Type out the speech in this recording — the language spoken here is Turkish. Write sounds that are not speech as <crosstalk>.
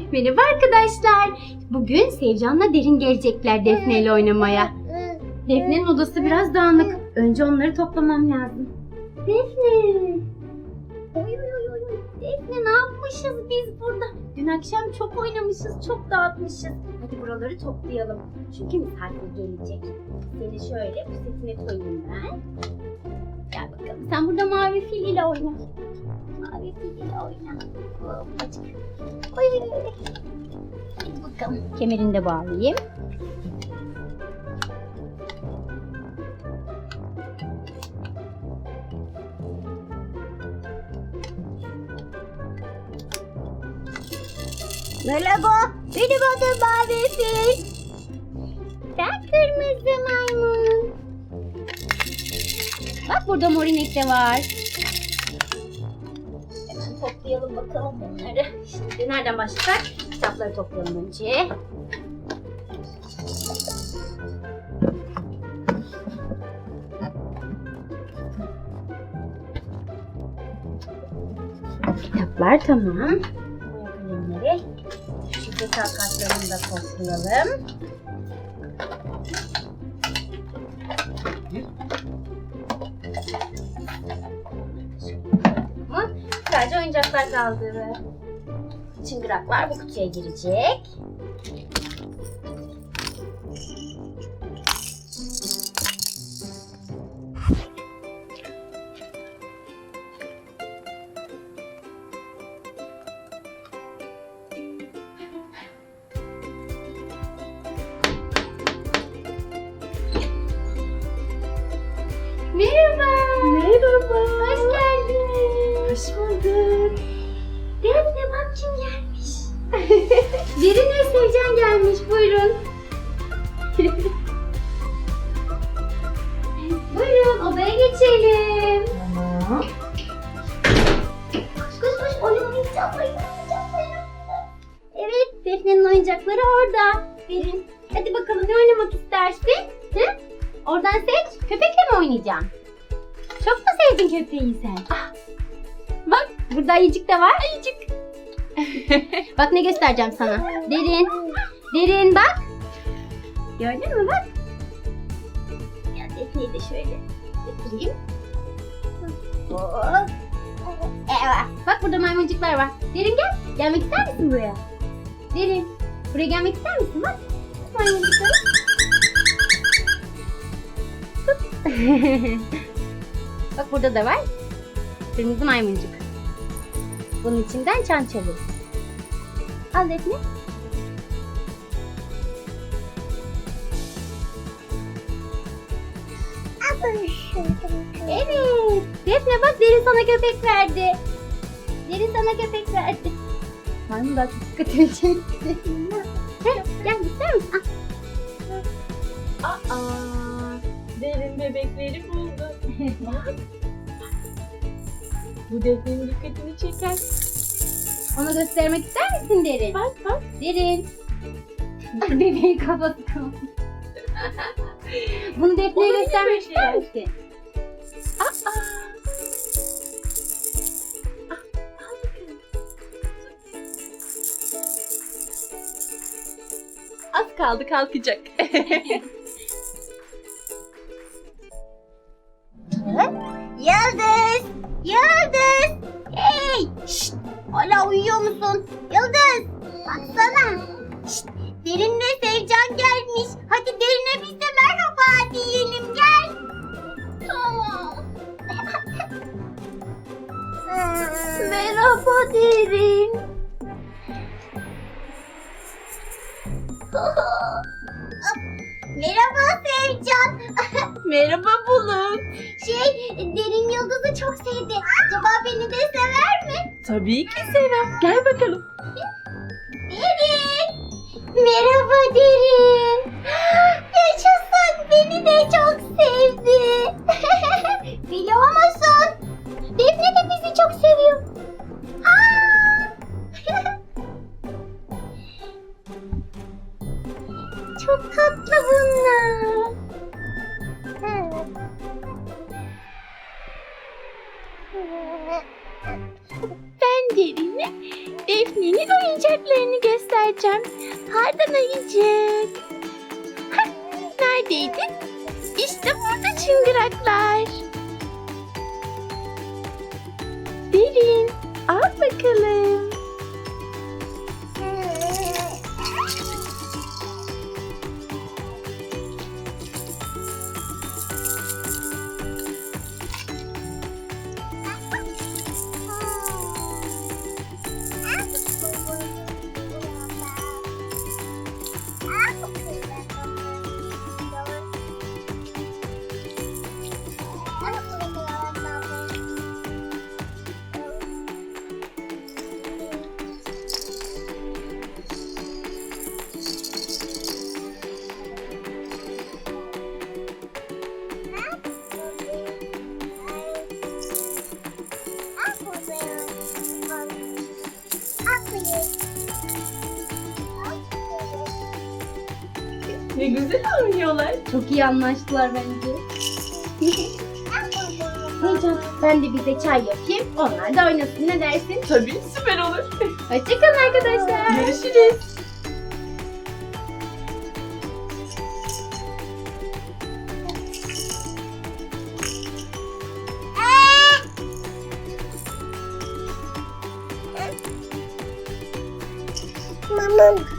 Merhaba arkadaşlar. Bugün Sevcan'la Derin gelecekler Defne ile oynamaya. Defne'nin odası biraz dağınık. Önce onları toplamam lazım. Defne. Oy oy oy oy. Defne ne yapmışız biz burada? Dün akşam çok oynamışız, çok dağıtmışız. Hadi buraları toplayalım. Çünkü misafir gelecek. Seni şöyle pusetine koyayım ben. Gel bakalım. Sen burada mavi fil ile oyna. Mavi fil ile oyna. Oy bakalım. Kemerini de bağlayayım. Merhaba, benim adım Mavi Fil. Ben kırmızı maymun. Bak burada morinek de var. Hemen toplayalım bakalım bunları. Şimdi nereden başlasak? Kitapları toplayalım önce. Kitaplar tamam. Boya kalemleri. Şifre kartlarını da toplayalım. Sadece oyuncaklar kaldı. Çıngıraklar bu kutuya girecek. Derin Sevcan gelmiş. Buyurun. Buyurun odaya geçelim. Tamam. Koş koş koş oyun oynayacağız. Oyun oynayacağız. Evet Defne'nin oyuncakları orada. Derin. Hadi bakalım ne oynamak istersin? Hı? Oradan seç. Köpekle mi oynayacaksın? Çok mu sevdin köpeği sen? Ah. Bak burada ayıcık da var. Ayıcık. <laughs> bak ne göstereceğim sana. Derin. Derin bak. Gördün mü bak. Ya Defne'yi de şöyle getireyim. Hop. Evet. Bak burada maymuncuklar var. Derin gel. Gelmek ister misin buraya? Derin. Buraya gelmek ister misin? Bak. Maymuncukları. <laughs> Bak burada da var. Kırmızı maymuncuk. Bunun içinden çan çalıyor. Al Defne. Evet. Defne bak Derin sana köpek verdi. Derin sana köpek verdi. Maymun daha çok çekti. Heh, Gel ister misin? Al. Aa, derin bebekleri buldu. <laughs> Bu defnenin dikkatini çeker. Ona göstermek ister misin Derin? Bak bak. Derin. Bebeğin kafası kalmış. Bunu Defne'ye göstermek ister misin? Aa. Az kaldı kalkacak. <laughs> Hala uyuyor musun? Yıldız! Baksana! Şşt! Derin ve Sevcan gelmiş. Hadi Derin'e biz de merhaba diyelim gel. Tamam. <laughs> merhaba Derin. Merhaba Sevcan. <laughs> Merhaba Bulut. Şey, Derin Yıldız'ı çok sevdi. Acaba beni de sever mi? Tabii ki sever. Gel bakalım. Derin! Merhaba Derin. Çok tatlı bunlar. Ben derine Defne'nin oyuncaklarını göstereceğim. Pardon ayıcık. Hah, neredeydi? İşte burada çıngıraklar. Derin, al bakalım. Ne güzel oynuyorlar. Çok iyi anlaştılar bence. Heyecan, ben de bize çay yapayım. Onlar da oynasın. Ne dersin? Tabii süper olur. Hoşçakalın arkadaşlar. Görüşürüz. Aman